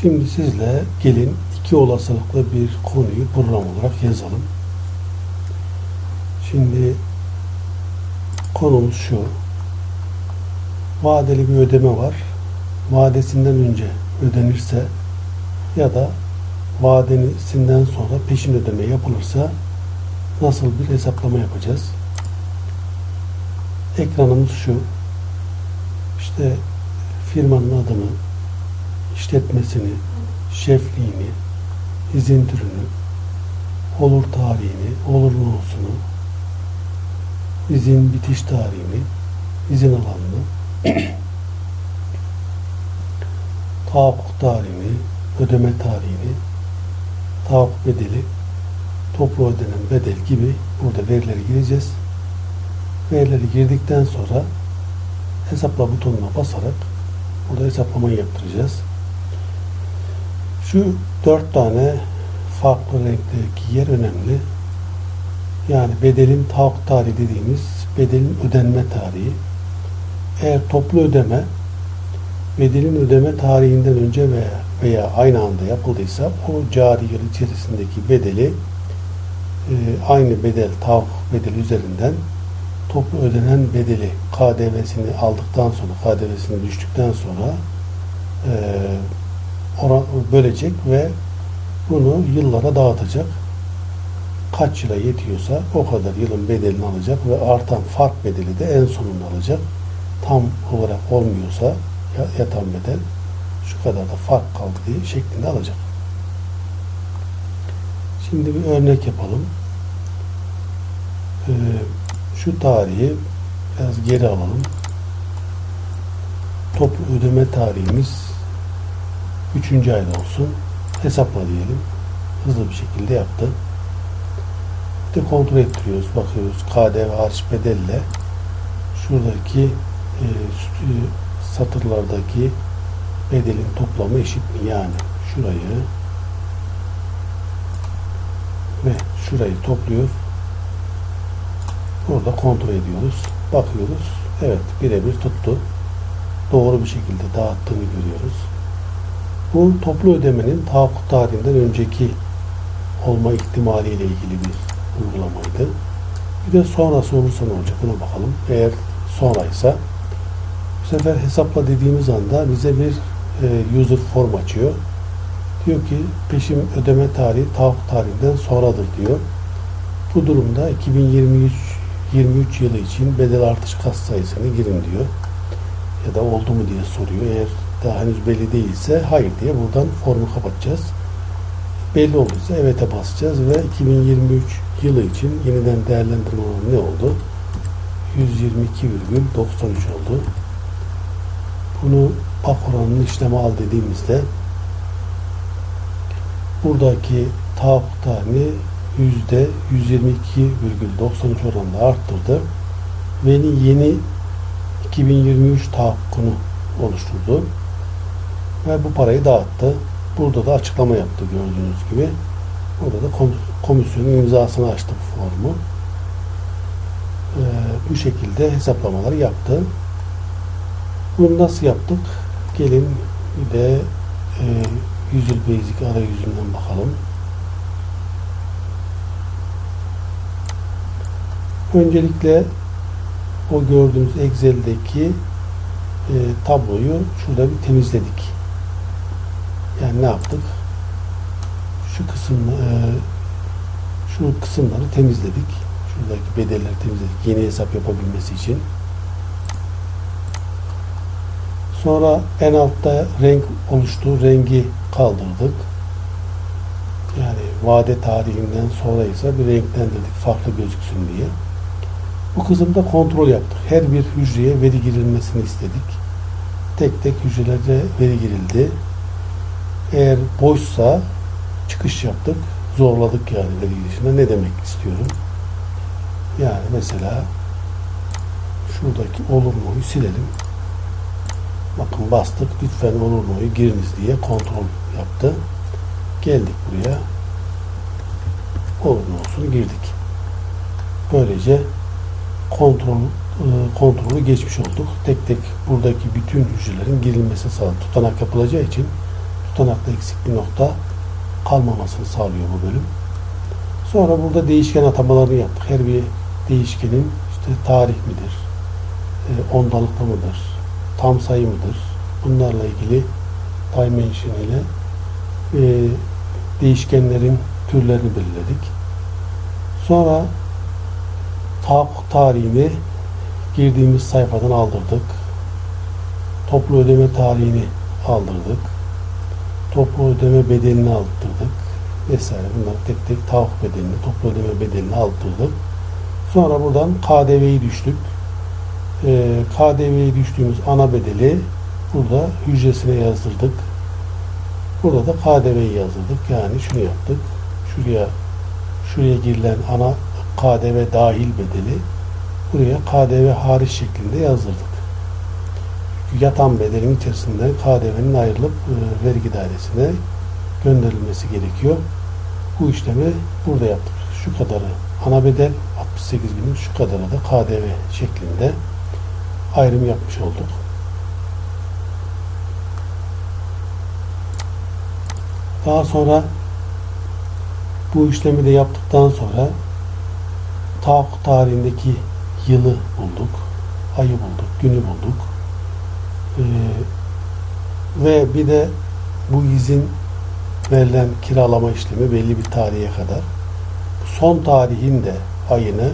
Şimdi sizle gelin iki olasılıklı bir konuyu program olarak yazalım. Şimdi konumuz şu. Vadeli bir ödeme var. Vadesinden önce ödenirse ya da vadesinden sonra peşin ödeme yapılırsa nasıl bir hesaplama yapacağız? Ekranımız şu. İşte firmanın adını, işletmesini, şefliğini, izin türünü, olur tarihini, olur nüfusunu, izin bitiş tarihini, izin alanını, tahakkuk tarihini, ödeme tarihini, tahakkuk bedeli, toplu ödenen bedel gibi burada verileri gireceğiz. Verileri girdikten sonra hesapla butonuna basarak burada hesaplamayı yaptıracağız. Şu dört tane farklı renkteki yer önemli. Yani bedelin tahakkuk tarihi dediğimiz bedelin ödenme tarihi. Eğer toplu ödeme bedelin ödeme tarihinden önce veya veya aynı anda yapıldıysa o cari yıl içerisindeki bedeli e, aynı bedel tahakkuk bedeli üzerinden toplu ödenen bedeli KDV'sini aldıktan sonra KDV'sini düştükten sonra e, bölecek ve bunu yıllara dağıtacak. Kaç yıla yetiyorsa o kadar yılın bedelini alacak ve artan fark bedeli de en sonunda alacak. Tam olarak olmuyorsa yatan bedel şu kadar da fark kaldı diye şeklinde alacak. Şimdi bir örnek yapalım. Ee, şu tarihi biraz geri alalım. Toplu ödeme tarihimiz 3. ayda olsun. Hesapla diyelim. Hızlı bir şekilde yaptı. Bir de kontrol ettiriyoruz. Bakıyoruz KDV hariç bedelle şuradaki e, satırlardaki bedelin toplamı eşit mi? Yani şurayı ve şurayı topluyor. Burada kontrol ediyoruz. Bakıyoruz. Evet birebir tuttu. Doğru bir şekilde dağıttığını görüyoruz. Bu toplu ödemenin tahakkuk tarihinden önceki olma ihtimali ile ilgili bir uygulamaydı. Bir de sonrası olursa ne olacak buna bakalım. Eğer sonraysa bu sefer hesapla dediğimiz anda bize bir e, user form açıyor. Diyor ki peşin ödeme tarihi tahakkuk tarihinden sonradır diyor. Bu durumda 2023 23 yılı için bedel artış kas sayısını girin diyor. Ya da oldu mu diye soruyor. Eğer daha henüz belli değilse hayır diye buradan formu kapatacağız. Belli olduysa evet'e basacağız ve 2023 yılı için yeniden değerlendirme oranı ne oldu? 122,93 oldu. Bunu pak oranını işleme al dediğimizde buradaki tahakkuk tarihini yüzde 122,93 oranında arttırdı. Ve yeni 2023 tahakkunu oluşturdu. Ve bu parayı dağıttı. Burada da açıklama yaptı gördüğünüz gibi. Burada da komisyonun imzasını açtı bu formu. Ee, bu şekilde hesaplamaları yaptı. Bunu nasıl yaptık? Gelin bir de e, Visual Basic arayüzünden bakalım. Öncelikle o gördüğümüz Excel'deki e, tabloyu şurada bir temizledik. Yani ne yaptık? Şu kısım e, şu kısımları temizledik. Şuradaki bedelleri temizledik. Yeni hesap yapabilmesi için. Sonra en altta renk oluştu. Rengi kaldırdık. Yani vade tarihinden sonra ise bir renklendirdik farklı gözüksün diye. Bu kısımda kontrol yaptık. Her bir hücreye veri girilmesini istedik. Tek tek hücrelere veri girildi. Eğer boşsa çıkış yaptık. Zorladık yani veri girişine. Ne demek istiyorum? Yani mesela şuradaki olur mu'yu silelim. Bakın bastık. Lütfen olur mu'yu giriniz diye kontrol yaptı. Geldik buraya. Olur olsun girdik. Böylece kontrol e, kontrolü geçmiş olduk. Tek tek buradaki bütün hücrelerin girilmesi sağlandı. Tutanak yapılacağı için tutanakta eksik bir nokta kalmamasını sağlıyor bu bölüm. Sonra burada değişken atamalarını yaptık. Her bir değişkenin işte tarih midir, e, ondalıklı mıdır, tam sayı mıdır? Bunlarla ilgili dimension ile e, değişkenlerin türlerini belirledik. Sonra tahakkuk tarihini girdiğimiz sayfadan aldırdık. Toplu ödeme tarihini aldırdık. Toplu ödeme bedelini aldırdık. Vesaire bunları tek tek tahakkuk bedelini, toplu ödeme bedelini aldırdık. Sonra buradan KDV'yi düştük. Ee, KDV'yi düştüğümüz ana bedeli burada hücresine yazdırdık. Burada da KDV'yi yazdırdık. Yani şunu yaptık. Şuraya şuraya girilen ana KDV dahil bedeli buraya KDV hariç şeklinde yazdırdık. Yatan bedelin içerisinde KDV'nin ayrılıp e, vergi dairesine gönderilmesi gerekiyor. Bu işlemi burada yaptık. Şu kadarı ana bedel 68 binin şu kadarı da KDV şeklinde ayrım yapmış olduk. Daha sonra bu işlemi de yaptıktan sonra tahakkuk tarihindeki yılı bulduk, ayı bulduk, günü bulduk. Ee, ve bir de bu izin verilen kiralama işlemi belli bir tarihe kadar. Son tarihin de ayını,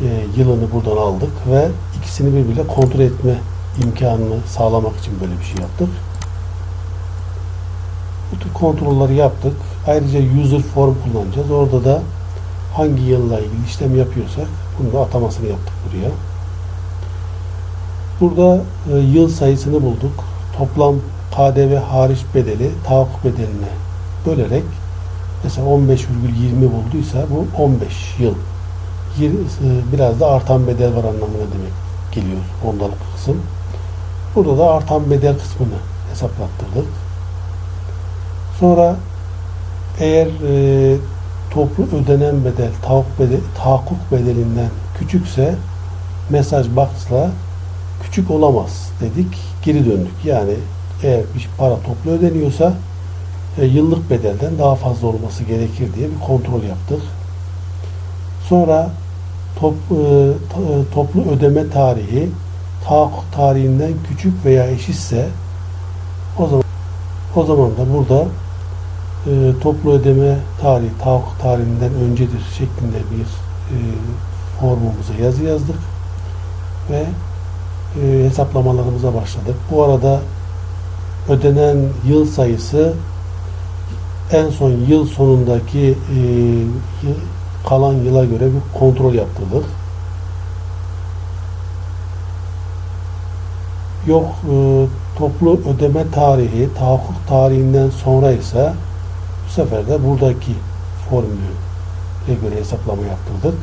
e, yılını buradan aldık ve ikisini birbiriyle kontrol etme imkanını sağlamak için böyle bir şey yaptık. Bu tür kontrolleri yaptık. Ayrıca user form kullanacağız. Orada da hangi yılla ilgili işlem yapıyorsak bunu da atamasını yaptık buraya. Burada e, yıl sayısını bulduk. Toplam KDV hariç bedeli tahakkuk bedeline bölerek mesela 15,20 bulduysa bu 15 yıl. E, Biraz da artan bedel var anlamına demek geliyor ondalık kısım. Burada da artan bedel kısmını hesaplattırdık. Sonra eğer e, toplu ödenen bedel, tahakkuk bedelinden küçükse mesaj box'la küçük olamaz dedik. Geri döndük. Yani eğer bir para toplu ödeniyorsa e, yıllık bedelden daha fazla olması gerekir diye bir kontrol yaptık. Sonra top, e, e, toplu ödeme tarihi tahakkuk tarihinden küçük veya eşitse o zaman o zaman da burada e, toplu ödeme tarihi tahakkuk tarihinden öncedir şeklinde bir e, formumuza yazı yazdık ve e, hesaplamalarımıza başladık. Bu arada ödenen yıl sayısı en son yıl sonundaki e, kalan yıla göre bir kontrol yaptırdık. Yok e, toplu ödeme tarihi tahakkuk tarihinden sonra ise bu sefer de buradaki formüle göre hesaplama yaptırdık.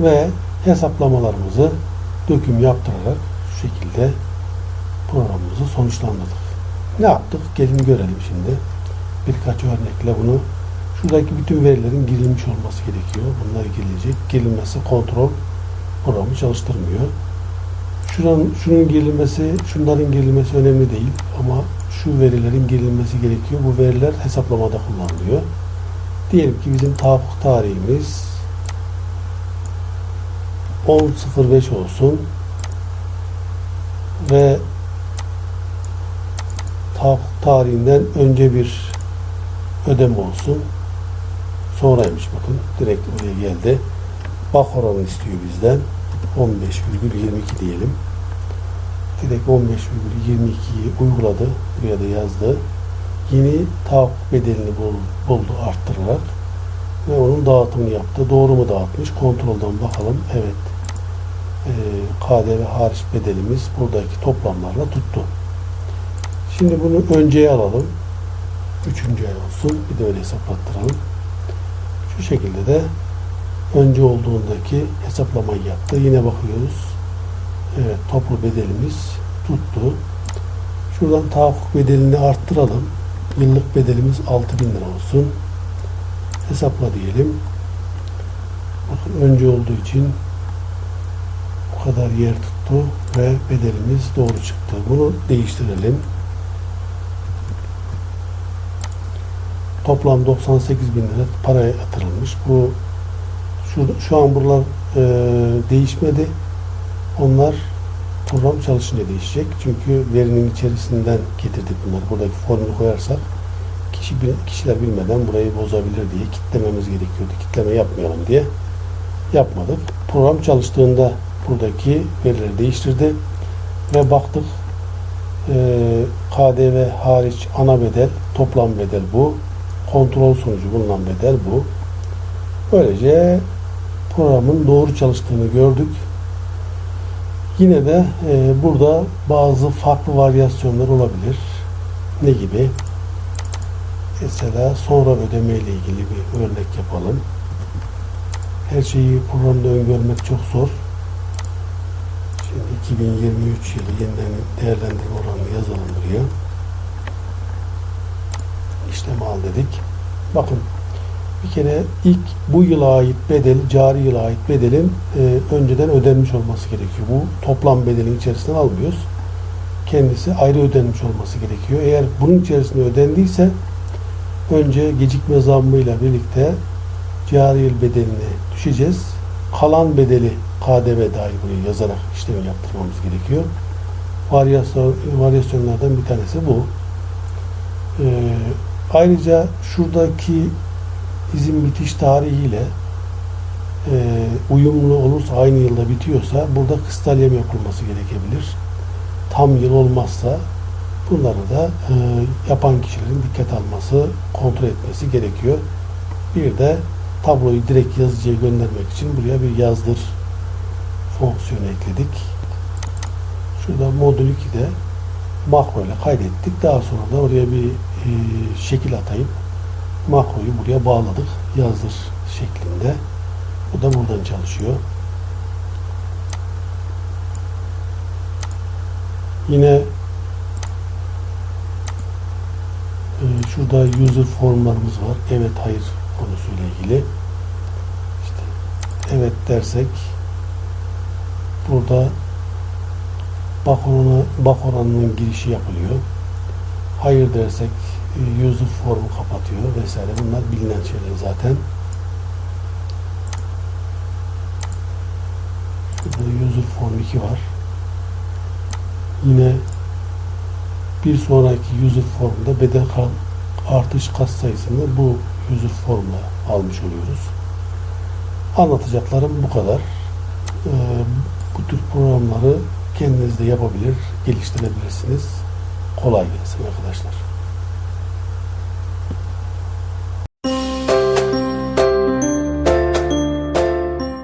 Ve hesaplamalarımızı döküm yaptırarak şu şekilde programımızı sonuçlandırdık. Ne yaptık? Gelin görelim şimdi. Birkaç örnekle bunu şuradaki bütün verilerin girilmiş olması gerekiyor. Bunlar girilecek. Girilmesi kontrol programı çalıştırmıyor. Şuranın, şunun girilmesi, şunların girilmesi önemli değil ama şu verilerin girilmesi gerekiyor. Bu veriler hesaplamada kullanılıyor. Diyelim ki bizim tahakkuk tarihimiz 10.05 olsun ve tarihinden önce bir ödeme olsun. Sonraymış bakın. Direkt oraya geldi. Bak oranı istiyor bizden. 15,22 diyelim. Direkt 15,22'yi uyguladı. Buraya da yazdı. Yeni tahakkuk bedelini bul- buldu arttırarak ve onun dağıtımını yaptı. Doğru mu dağıtmış? Kontrolden bakalım. Evet. Ee, KDV hariç bedelimiz buradaki toplamlarla tuttu. Şimdi bunu önceye alalım. Üçüncü ay olsun. Bir de öyle hesaplattıralım. Şu şekilde de önce olduğundaki hesaplamayı yaptı. Yine bakıyoruz. Evet toplu bedelimiz tuttu. Şuradan tahakkuk bedelini arttıralım. Yıllık bedelimiz 6000 lira olsun. Hesapla diyelim. Bakın önce olduğu için bu kadar yer tuttu ve bedelimiz doğru çıktı. Bunu değiştirelim. Toplam 98 bin lira para yatırılmış. Bu şu, şu an buralar e, değişmedi. Onlar program çalışınca değişecek. Çünkü verinin içerisinden getirdik bunları. Buradaki formülü koyarsak kişi kişiler bilmeden burayı bozabilir diye kitlememiz gerekiyordu. Kitleme yapmayalım diye yapmadık. Program çalıştığında buradaki verileri değiştirdi ve baktık e, KDV hariç ana bedel, toplam bedel bu. Kontrol sonucu bulunan bedel bu. Böylece programın doğru çalıştığını gördük. Yine de e, burada bazı farklı varyasyonlar olabilir. Ne gibi? Mesela sonra ödeme ile ilgili bir örnek yapalım. Her şeyi programda öngörmek çok zor. Şimdi 2023 yılı yeniden değerlendirme oranını yazalım buraya. İşlem al dedik. Bakın bir kere ilk bu yıla ait bedel, cari yıla ait bedelin e, önceden ödenmiş olması gerekiyor. Bu toplam bedelin içerisinden almıyoruz. Kendisi ayrı ödenmiş olması gerekiyor. Eğer bunun içerisinde ödendiyse önce gecikme zammıyla birlikte cari yıl bedelini düşeceğiz. Kalan bedeli KDV dahil buraya yazarak işlemi yaptırmamız gerekiyor. Varyasyon, varyasyonlardan bir tanesi bu. Ee, ayrıca şuradaki izin bitiş tarihiyle e, uyumlu olursa aynı yılda bitiyorsa burada kıstalyem yapılması gerekebilir. Tam yıl olmazsa bunları da e, yapan kişilerin dikkat alması, kontrol etmesi gerekiyor. Bir de tabloyu direkt yazıcıya göndermek için buraya bir yazdır fonksiyonu ekledik. Şurada modül 2'de makro ile kaydettik. Daha sonra da oraya bir e, şekil atayıp makroyu buraya bağladık. Yazdır şeklinde. Bu da buradan çalışıyor. Yine e, şurada user formlarımız var. Evet hayır konusuyla ilgili. İşte evet dersek burada bak oranı, girişi yapılıyor. Hayır dersek e, user formu kapatıyor vesaire. Bunlar bilinen şeyler zaten. Şurada user form 2 var. Yine bir sonraki user formda bedel artış kas sayısını bu user formla almış oluyoruz. Anlatacaklarım bu kadar. Ee, bu tür programları kendiniz de yapabilir, geliştirebilirsiniz. Kolay gelsin arkadaşlar.